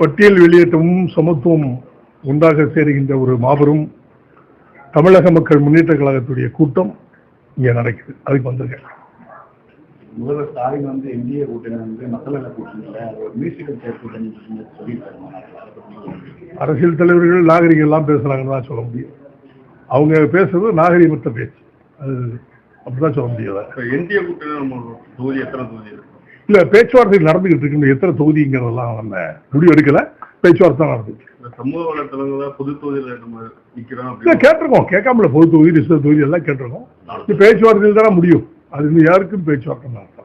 பட்டியல் வெளியேற்றமும் சமத்துவம் ஒன்றாக சேருகின்ற ஒரு மாபெரும் தமிழக மக்கள் முன்னேற்ற கழகத்துடைய கூட்டம் இங்கே நடக்குது. அதுக்கு வந்திருக்கேன் முதல்வர் ஸ்டாலின் வந்து என்டிஏ கூட்டணி வந்து மக்கள் கூட்டணி அரசியல் தலைவர்கள் நாகரிகம் எல்லாம் பேசுறாங்கன்னு தான் சொல்ல முடியும். அவங்க பேசுறது நாகரிகமற்ற பேச்சு. அது அப்படிதான் சொல்ல முடியாது என்டிஏ கூட்டணி நம்ம தொகுதி எத்தனை தொகுதி இருக்கு? இல்ல பேச்சுவார்த்தை நடந்துகிட்டு இருக்கு. எத்தனை தொகுதிங்கிறதெல்லாம் நம்ம முடிவு எடுக்கல. பேச்சுவார்த்தை. இந்த சமூக வலைத்தளங்கள பொது தொகுதியில இல்ல கேட்டிருக்கோம். கேட்காமல பொது தொகுதி ரிசர்வ் தொகுதி எல்லாம் கேட்டிருக்கோம். பேச்சுவார்த்தையில் தானே முடியும். அது இன்னும் யாருக்கும் பேச்சுவார்த்தை நடத்தலாம்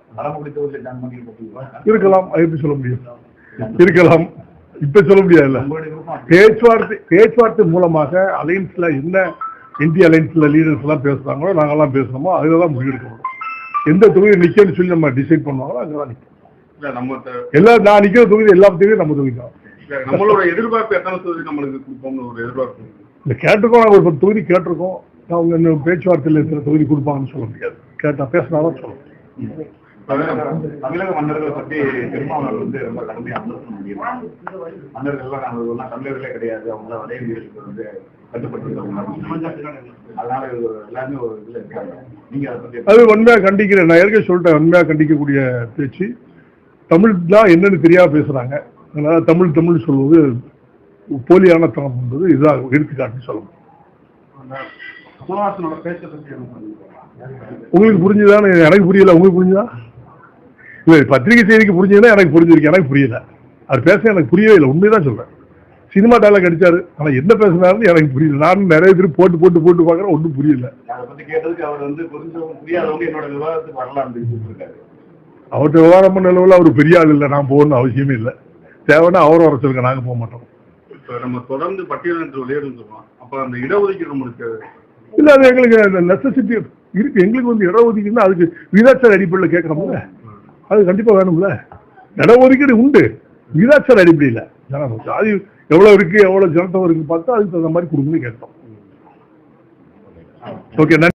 இருக்கலாம். அது எப்படி சொல்ல முடியும்? இருக்கலாம். இப்ப சொல்ல முடியாதுல்ல. உங்களுடைய விருப்பம் பேச்சுவார்த்தை பேச்சுவார்த்தை மூலமாக அலையன்ஸ்ல என்ன இந்திய அலையன்ஸ்ல லீடர்ஸ் எல்லாம் பேசுறாங்களோ நாங்கெல்லாம் பேசுறோமோ அதுல தான் முடிவெடுக்க முடியும் எந்த தொகுதி நிக்கணும்னு சொல்லி நம்ம டிசைட் பண்ணுவாங்களோ அங்கதான் நிற்கும் இல்ல நம்ம எல்லா நான் நிக்கிற தொகுதி எல்லா தொகுதியும் நம்ம தொகுதி தான். இல்ல, நம்மளோட எதிர்பார்ப்பு எத்தனை தொகுதி நம்மளுக்கு கொடுப்போம்னு ஒரு எதிர்பார்ப்பு. இந்த கேட்டிருக்கோம் நாங்கள் ஒரு தொகுதி கேட்டிருக்கோம். அவங்க பேச்சுவார்த்தையில் இருக்கிற தொகுதி கொடுப்பாங்கன்னு சொல்ல முடியாது. கேட்டா பேசினாதான் சொல்ல முடியும். தமிழக மன்னர்களை பத்தி பெருமாள் வந்து ரொம்ப கடுமையா பண்ணியிருக்காங்க. மன்னர்கள் எல்லாம் நாங்கள் தமிழர்களே கிடையாது அவங்க வடைய வீரர்கள் வந்து அதை உண்மையா கண்டிக்கிறேன். நான் ஏற்கனவே சொல்லிட்டேன் உண்மையா கண்டிக்கக்கூடிய பேச்சு. தமிழ் தான் என்னன்னு தெரியாம பேசுறாங்க. அதனால தமிழ் தமிழ் சொல்வது போலியான தனம் என்பது இதாக எடுத்துக்காட்டுன்னு சொல்ல முடியும் கமலஹாசனோட பேச்சை பத்தி என்ன உங்களுக்கு புரிஞ்சுதானே? எனக்கு புரியல. உங்களுக்கு புரிஞ்சுதா? இல்ல பத்திரிகை செய்திக்கு புரிஞ்சதுன்னா எனக்கு புரிஞ்சிருக்கு. எனக்கு புரியல. அவர் பேச எனக்கு புரியவே இல்லை. உண்மைதான் சொல்றேன். சினிமா டைலாக் அடிச்சாரு. ஆனா என்ன பேசினாருன்னு எனக்கு புரியல. நானும் நிறைய பேர் போட்டு போட்டு போட்டு பார்க்கறேன். ஒன்றும் புரியல. அவர்கிட்ட விவகாரம் பண்ண அளவில் அவர் பெரிய ஆள் இல்லை. நான் போகணும்னு அவசியமே இல்லை. தேவைன்னா அவரும் வர சொல்லுங்க. நாங்க போக மாட்டோம். இப்ப நம்ம தொடர்ந்து பட்டியலிட்டு அப்ப அந்த இடஒதுக்கீடு நம்மளுக்கு இல்ல அது எங்களுக்கு நெசசிட்டி இருக்கு. எங்களுக்கு வந்து இடஒதுக்கீடுனா அதுக்கு விகிதாச்சார அடிப்படையில் கேட்கறோம்ல. அது கண்டிப்பா வேணும்ல. இடஒதுக்கீடு உண்டு. விகிதாச்சார அடிப்படையில். ஜனம் ஜாதி எவ்வளவு இருக்கு எவ்வளவு ஜனத்தொகை இருக்கு பார்த்தா அதுக்கு தகுந்த மாதிரி கொடுங்கன்னு கேட்டோம். ஓகே நன்றி.